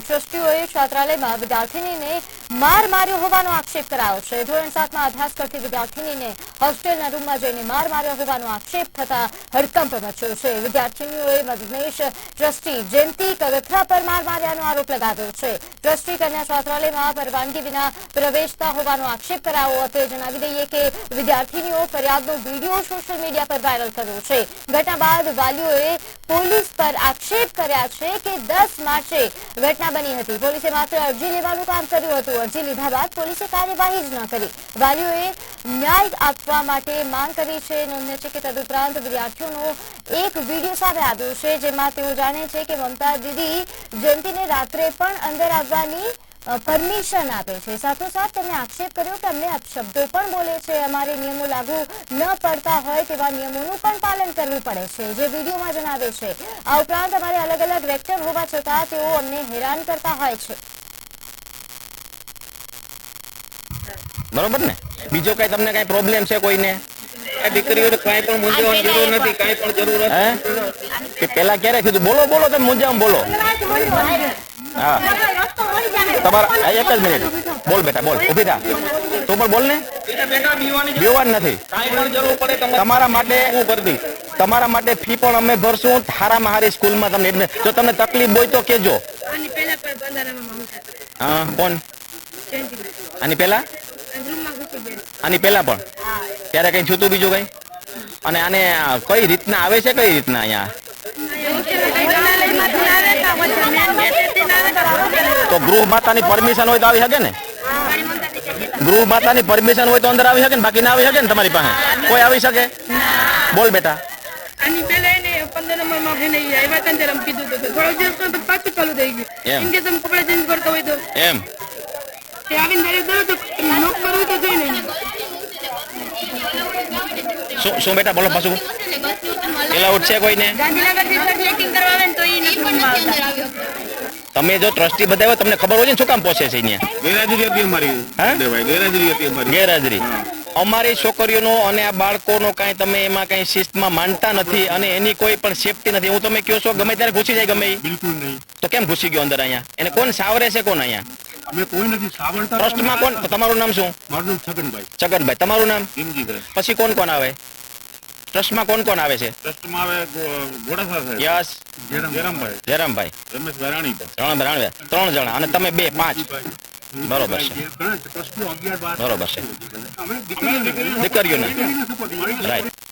ટ્રસ્ટીઓએ છાત્રાલયમાં વિદ્યાર્થીનીને માર માર્યો હોવાનો આક્ષેપ કરાયો છે. ધોરણ સાતમાં અભ્યાસ કરતી વિદ્યાર્થીનીને હોસ્ટેલના રૂમમાં જઈને માર માર્યો હોવાનો આક્ષેપ થતા હડકંપ મચ્યો છે. વિદ્યાર્થીનીઓએ મદદનીશ ટ્રસ્ટી જયંતિ કગથરા પર માર માર્યાનો આરોપ લગાવ્યો છે. ટ્રસ્ટી કન્યા છાત્રાલયમાં પરવાનગી વિના પ્રવેશતા હોવાનો આક્ષેપ કરાયો હતો. જણાવી દઈએ કે વિદ્યાર્થીનીઓ ફરિયાદનો વીડિયો સોશિયલ મીડિયા પર વાયરલ થયો છે. ઘટના બાદ વાલીઓએ પોલીસ પર આક્ષેપ કર્યા છે કે દસ માર્ચે ઘટના બની હતી. પોલીસે માત્ર અરજી લેવાનું કામ કર્યું હતું અરજી લીધા બાદ પોલીસે કાર્યવાહી જ ન કરી. વાલીઓએ ન્યાય આપવા માટે માંગ કરી છે. નોંધ્ય છે કે તદુપરાંત વિદ્યાર્થીઓનો એક વીડિયો સામે આવ્યો છે, જેમાં તેઓ જાણે છે કે મમતા દીદી જયંતિને રાત્રે પણ અંદર આવવાની પરમિશન આપે છે. સાથોસાથ તેમણે આક્ષેપ કર્યો કે અમને અપશબ્દો પણ બોલે છે. અમારે નિયમો લાગુ ન પડતા હોય તેવા નિયમોનું પણ પાલન કરવું પડે છે, જે વિડીયોમાં જણાવે છે. આ ઉપરાંત અમારે અલગ અલગ વેક્ટર હોવા છતાં તેઓ અમને હેરાન કરતા હોય છે. બરોબર ને? બીજો કઈ તમને કઈ પ્રોબ્લેમ છે કોઈને? દીકરીઓને કાંઈ પણ મૂંઝવવાની જરૂર નથી કાંઈ પણ જરૂર નથી. કે પેલા ક્યારે કીધું બોલો બોલો તમે મુંજામ બોલો. હા. તમારા એક જ મિનિટ. બોલ બેટા બોલ. ઊભી થા. તું પણ બોલ ને. બેટા બેટા બીવાની બીવાનું નથી. તમારે માટે હું ભરતી તમારા માટે ફી પણ અમે ભરશું. હારામાં હારી સ્કૂલમાં તમને admit- જો તમને તકલીફ હોય તો કેજો હા કોણ? આની ગયા આની પહેલા પણ? ત્યારે કઈ છૂતું બીજું કઈ? અને આને કઈ રીતના આવે છે કઈ રીતના અહીંયા? તો ગૃહ માતાની પરમિશન હોય તો આવી શકે ને? ગૃહ માતાની પરમિશન હોય તો અંદર આવી શકે ને? બાકી ના આવી શકે ને તમારી પાસે? કોઈ આવી શકે? બોલ બેટા. આની પહેલા એને પંદર નંબરમાં એને આવ્યા હતા ત્યારે કીધું હતું થોડોક દિવસ તો પાછું ચાલુ થઈ એમ. ગયું. એમ. કે તમે કપડા ચેન્જ કરતા હોય તો. એમ. તે આવીને દરેક કરવું તો શું શું બેટા બોલો પાછું. એલાઉડ છે કોઈને? તમે જો ટ્રસ્ટી બતાવ્યો તમને ખબર હોય ને શું કામ પહોંચે છે અહીંયા? ગેરહાજરી અમારી ગેરહાજરી છોકરીઓનો અને આ બાળકોનો કાંઈ તમે એમાં કાંઈ શિસ્તમાં માનતા નથી અને એની કોઈ પણ સેફટી નથી. હું તમે કહો છો ગમે ત્યારે ઘૂસી જાય ગમે બિલકુલ નહીં. તો કેમ ઘૂસી ગયો અંદર અહીંયા? એને કોણ સાવરે છે કોણ અહીંયા? અમે કોઈ નથી સાવરતા ટ્રસ્ટમાં કોણ તમારું નામ શું મારું નામ છગનભાઈ છગનભાઈ તમારું નામ ભીમજીભાઈ પછી કોણ કોણ આવે ટ્રસ્ટમાં કોણ કોણ આવે છે ટ્રસ્ટમાં આવે ગો- સાહેબ યસ જયરામભાઈ જયરામભાઈ રમેશભાઈ રાણીભાઈ ત્રણ જણા અને તમે બે પાંચ બરોબર છે બરોબર છે દીકરીઓને. રાઈટ